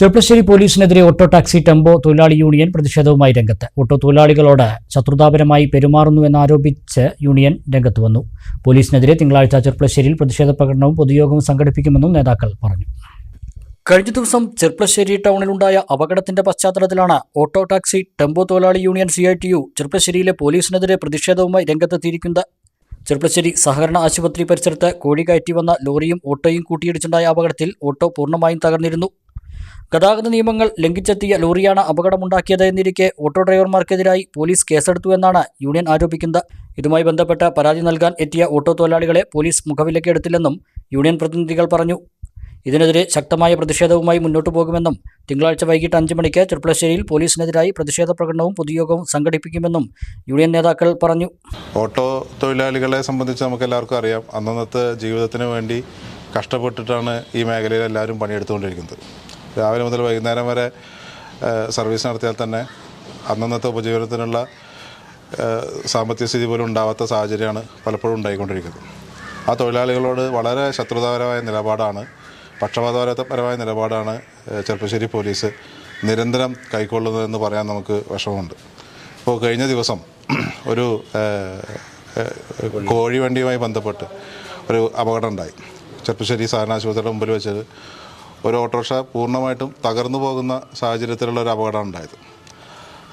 ചെർപ്പശ്ശേരി പോലീസിനെതിരെ auto taxi tempo തൊഴിലാളി union പ്രതിഷേധവുമായി രംഗത്ത്. ഓട്ടോ തൊഴിലാളികളോട് ശത്രുതാപരമായി പെരുമാറുന്നുവെന്നാരോപിച്ച് യൂണിയൻ രംഗത്ത് വന്നു. പോലീസിനെതിരെ തിങ്കളാഴ്ച ചെർപ്പശ്ശേരിയിൽ പ്രതിഷേധ പ്രകടനവും പൊതുയോഗവും സംഘടിപ്പിക്കുമെന്നും നേതാക്കൾ പറഞ്ഞു. കഴിഞ്ഞ ദിവസം ചെർപ്പശ്ശേരി ടൗണിലുണ്ടായ അപകടത്തിന്റെ പശ്ചാത്തലത്തിലാണ് ഓട്ടോ ടാക്സി ടെമ്പോ തൊഴിലാളി union C I T U ചെർപ്പശ്ശേരിയിലെ പോലീസിനെതിരെ പ്രതിഷേധവുമായി രംഗത്തെത്തിയിരിക്കുന്നത്. ചെർപ്പശ്ശേരി സഹകരണ ആശുപത്രി പരിസരത്ത് കോഴി കയറ്റി വന്ന ലോറിയും ഓട്ടോയും കൂട്ടിയിടിച്ചുണ്ടായ അപകടത്തിൽ ഓട്ടോ പൂർണമായും തകർന്നിരുന്നു. ഗതാഗത നിയമങ്ങൾ ലംഘിച്ചെത്തിയ ലോറിയാണ് അപകടമുണ്ടാക്കിയത് എന്നിരിക്കെ ഓട്ടോ ഡ്രൈവർമാർക്കെതിരായി പോലീസ് കേസെടുത്തു എന്നാണ് യൂണിയൻ ആരോപിക്കുന്നത്. ഇതുമായി ബന്ധപ്പെട്ട് പരാതി നൽകാൻ എത്തിയ ഓട്ടോ തൊഴിലാളികളെ പോലീസ് മുഖവിലയ്ക്ക് എടുത്തില്ലെന്നും യൂണിയൻ പ്രതിനിധികൾ പറഞ്ഞു. ഇതിനെതിരെ ശക്തമായ പ്രതിഷേധവുമായി മുന്നോട്ടു പോകുമെന്നും തിങ്കളാഴ്ച വൈകിട്ട് അഞ്ച് മണിക്ക് ചെർപ്പളശ്ശേരിയിൽ പോലീസിനെതിരായി പ്രതിഷേധ പ്രകടനവും പൊതുയോഗവും സംഘടിപ്പിക്കുമെന്നും യൂണിയൻ നേതാക്കൾ പറഞ്ഞു. ഓട്ടോ തൊഴിലാളികളെ സംബന്ധിച്ച് നമുക്ക് എല്ലാവർക്കും അറിയാം. അന്നന്നത്തെ ജീവിതത്തിന് വേണ്ടി കഷ്ടപ്പെട്ടിട്ടാണ് ഈ മേഖലയിൽ എല്ലാവരും പണിയെടുത്തുകൊണ്ടിരിക്കുന്നത്. രാവിലെ മുതൽ വൈകുന്നേരം വരെ സർവീസ് നടത്തിയാൽ തന്നെ അന്നന്നത്തെ ഉപജീവനത്തിനുള്ള സാമ്പത്തിക സ്ഥിതി പോലും ഉണ്ടാവാത്ത സാഹചര്യമാണ് പലപ്പോഴും ഉണ്ടായിക്കൊണ്ടിരിക്കുന്നത്. ആ തൊഴിലാളികളോട് വളരെ ശത്രുതാപരമായ നിലപാടാണ് പക്ഷപാതപരമായ നിലപാടാണ് ചെറുപ്പശ്ശേരി പോലീസ് നിരന്തരം കൈക്കൊള്ളുന്നതെന്ന് പറയാൻ നമുക്ക് വിഷമമുണ്ട്. ഇപ്പോൾ കഴിഞ്ഞ ദിവസം ഒരു കോഴി വണ്ടിയുമായി ബന്ധപ്പെട്ട് ഒരു അപകടം ഉണ്ടായി. ചെറുപ്പശ്ശേരി സാധനാശുപത്രിയുടെ ആശുപത്രിയുടെ മുമ്പിൽ വെച്ചത് ഒരു ഓട്ടോറിക്ഷ പൂർണമായിട്ടും തകർന്നു പോകുന്ന സാഹചര്യത്തിലുള്ള ഒരു അപകടമാണ് ഉണ്ടായത്.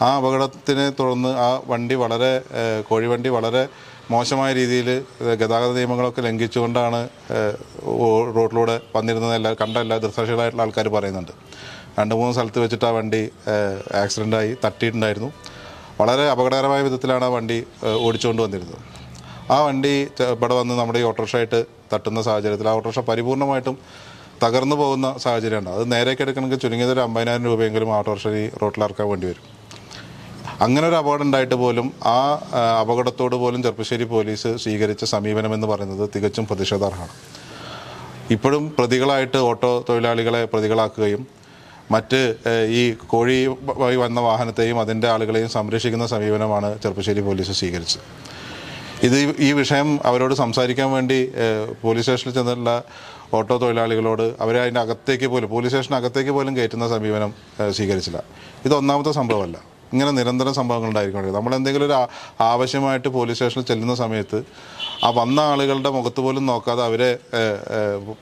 ആ അപകടത്തിനെ തുടർന്ന് ആ വണ്ടി വളരെ കോഴിവണ്ടി വളരെ മോശമായ രീതിയിൽ ഗതാഗത നിയമങ്ങളൊക്കെ ലംഘിച്ചുകൊണ്ടാണ് റോഡിലൂടെ വന്നിരുന്നത് എല്ലാ കണ്ട എല്ലാ ദൃക്സാക്ഷികളായിട്ടുള്ള ആൾക്കാർ പറയുന്നുണ്ട്. രണ്ട് മൂന്ന് സ്ഥലത്ത് വെച്ചിട്ട് ആ വണ്ടി ആക്സിഡന്റായി തട്ടിയിട്ടുണ്ടായിരുന്നു. വളരെ അപകടകരമായ വിധത്തിലാണ് ആ വണ്ടി ഓടിച്ചുകൊണ്ട് വന്നിരുന്നത്. ആ വണ്ടി ഇവിടെ വന്ന് നമ്മുടെ ഈ ഓട്ടോറിക്ഷ ആയിട്ട് തട്ടുന്ന സാഹചര്യത്തിൽ ആ ഓട്ടോറിക്ഷ പരിപൂർണമായിട്ടും തകർന്നു പോകുന്ന സാഹചര്യമുണ്ട്. അത് നേരേക്ക് എടുക്കണമെങ്കിൽ ചുരുങ്ങിയത് ഒരു അമ്പതിനായിരം രൂപയെങ്കിലും ആ ഓട്ടോറിക്ഷ ഈ റോട്ടിലിറക്കാൻ വേണ്ടി വരും. അങ്ങനെ ഒരു അപകടം ഉണ്ടായിട്ട് പോലും ആ അപകടത്തോട് പോലും ചെറുപ്പശ്ശേരി പോലീസ് സ്വീകരിച്ച സമീപനം എന്ന് പറയുന്നത് തികച്ചും പ്രതിഷേധാർഹമാണ്. ഇപ്പോഴും പ്രതികളായിട്ട് ഓട്ടോ തൊഴിലാളികളെ പ്രതികളാക്കുകയും മറ്റ് ഈ കോഴി വന്ന വാഹനത്തെയും അതിന്റെ ആളുകളെയും സംരക്ഷിക്കുന്ന സമീപനമാണ് ചെറുപ്പശ്ശേരി പോലീസ് സ്വീകരിച്ചത്. ഇത് ഈ- വിഷയം അവരോട് സംസാരിക്കാൻ വേണ്ടി പോലീസ് സ്റ്റേഷനിൽ ചെന്നിട്ടുള്ള ഓട്ടോ തൊഴിലാളികളോട് അവരെ അതിന്റെ അകത്തേക്ക് പോലും പോലീസ് സ്റ്റേഷനകത്തേക്ക് പോലും കയറ്റുന്ന സമീപനം സ്വീകരിച്ചില്ല. ഇത് ഒന്നാമത്തെ സംഭവമല്ല. ഇങ്ങനെ നിരന്തരം സംഭവങ്ങൾ ഉണ്ടായിരിക്കണം നമ്മൾ എന്തെങ്കിലും ഒരു ആവശ്യമായിട്ട് പോലീസ് സ്റ്റേഷനിൽ ചെല്ലുന്ന സമയത്ത് ആ വന്ന ആളുകളുടെ മുഖത്ത് പോലും നോക്കാതെ അവരെ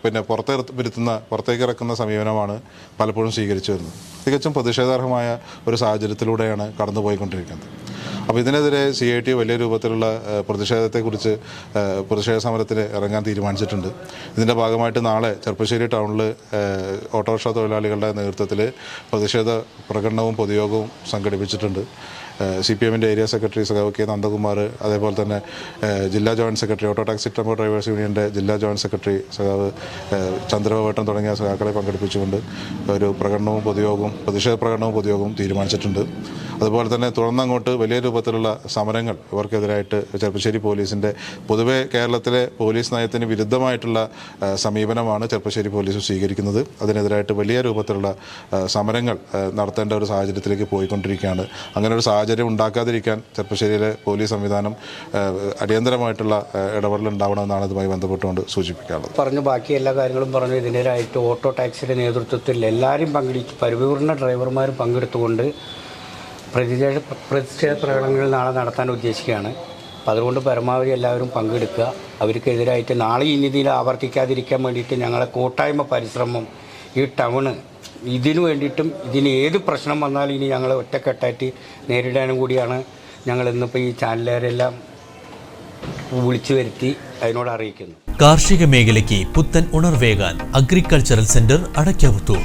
പിന്നെ പുറത്തെ വരുത്തുന്ന പുറത്തേക്ക് ഇറക്കുന്ന സമീപനമാണ് പലപ്പോഴും സ്വീകരിച്ചു വരുന്നത്. തികച്ചും പ്രതിഷേധാർഹമായ ഒരു സാഹചര്യത്തിലൂടെയാണ് കടന്നുപോയിക്കൊണ്ടിരിക്കുന്നത്. അപ്പോൾ ഇതിനെതിരെ സി ഐ ടി വലിയ രൂപത്തിലുള്ള പ്രതിഷേധത്തെക്കുറിച്ച് പ്രതിഷേധ സമരത്തിന് ഇറങ്ങാൻ തീരുമാനിച്ചിട്ടുണ്ട്. ഇതിന്റെ ഭാഗമായിട്ട് നാളെ ചെറുപ്പശ്ശേരി ടൗണിൽ ഓട്ടോറിക്ഷ തൊഴിലാളികളുടെ നേതൃത്വത്തിൽ പ്രതിഷേധ പ്രകടനവും പൊതുയോഗവും സംഘടിപ്പിച്ചിട്ടുണ്ട്. സി പി എമ്മിന്റെ ഏരിയ സെക്രട്ടറി സഖാവ് കെ നന്ദകുമാർ അതേപോലെ തന്നെ ജില്ലാ joint secretary auto taxi tempo drivers യൂണിയന്റെ ജില്ലാ ജോയിന്റ് സെക്രട്ടറി സഖാവ് ഏഹ്, ചന്ദ്രബാബേട്ടൻ തുടങ്ങിയ സഖാക്കളെ പങ്കെടുപ്പിച്ചുകൊണ്ട് ഒരു പ്രകടനവും പൊതുയോഗവും പ്രതിഷേധ പ്രകടനവും പൊതുയോഗവും തീരുമാനിച്ചിട്ടുണ്ട്. അതുപോലെ തന്നെ തുടർന്നങ്ങോട്ട് വലിയ രൂപത്തിലുള്ള സമരങ്ങൾ ഇവർക്കെതിരായിട്ട് ചെറുപ്പശ്ശേരി പോലീസിന്റെ പൊതുവെ കേരളത്തിലെ പോലീസ് നയത്തിന് വിരുദ്ധമായിട്ടുള്ള സമീപനമാണ് ചെറുപ്പശ്ശേരി പോലീസ് സ്വീകരിക്കുന്നത്. അതിനെതിരായിട്ട് വലിയ രൂപത്തിലുള്ള സമരങ്ങൾ നടത്തേണ്ട ഒരു സാഹചര്യത്തിലേക്ക് പോയിക്കൊണ്ടിരിക്കുകയാണ്. അങ്ങനെ ഒരു സാഹചര്യം ഉണ്ടാക്കാതിരിക്കാൻ ചെറുപ്പശ്ശേരിയിലെ പോലീസ് സംവിധാനം അടിയന്തരമായിട്ടുള്ള ഇടപെടൽ ഉണ്ടാവണമെന്നാണ് ഇതുമായി ബന്ധപ്പെട്ടുകൊണ്ട് സൂചിപ്പിക്കാറുള്ളത് പറഞ്ഞു ബാക്കി എല്ലാ കാര്യങ്ങളും പറഞ്ഞു. ഇതിനെതിരായിട്ട് ഓട്ടോ ടാക്സിയുടെ നേതൃത്വത്തിൽ എല്ലാവരും പങ്കെടുത്ത് പരിപൂർണ ഡ്രൈവർമാർ പങ്കെടുത്തുകൊണ്ട് പ്രതിഷേധ പ്രതിഷേധ പ്രകടനങ്ങൾ നാളെ നടത്താൻ ഉദ്ദേശിക്കുകയാണ്. അപ്പം അതുകൊണ്ട് പരമാവധി എല്ലാവരും പങ്കെടുക്കുക. അവർക്കെതിരായിട്ട് നാളെ ഈ രീതിയിൽ ആവർത്തിക്കാതിരിക്കാൻ വേണ്ടിയിട്ട് ഞങ്ങളെ കൂട്ടായ്മ പരിശ്രമം ഈ ടൗണ് ഇതിനു വേണ്ടിയിട്ടും ഇതിന് ഏത് പ്രശ്നം വന്നാലും ഇനി ഞങ്ങൾ ഒറ്റക്കെട്ടായിട്ട് നേരിടാനും കൂടിയാണ് ഞങ്ങൾ ഇന്നിപ്പോൾ ഈ ചാനലുകാരെല്ലാം വിളിച്ചു വരുത്തി അതിനോട് അറിയിക്കുന്നു. കാർഷിക മേഖലയ്ക്ക് പുത്തൻ ഉണർവേകാൻ അഗ്രികൾച്ചറൽ സെന്റർ അടയ്ക്കാവത്തൂർ.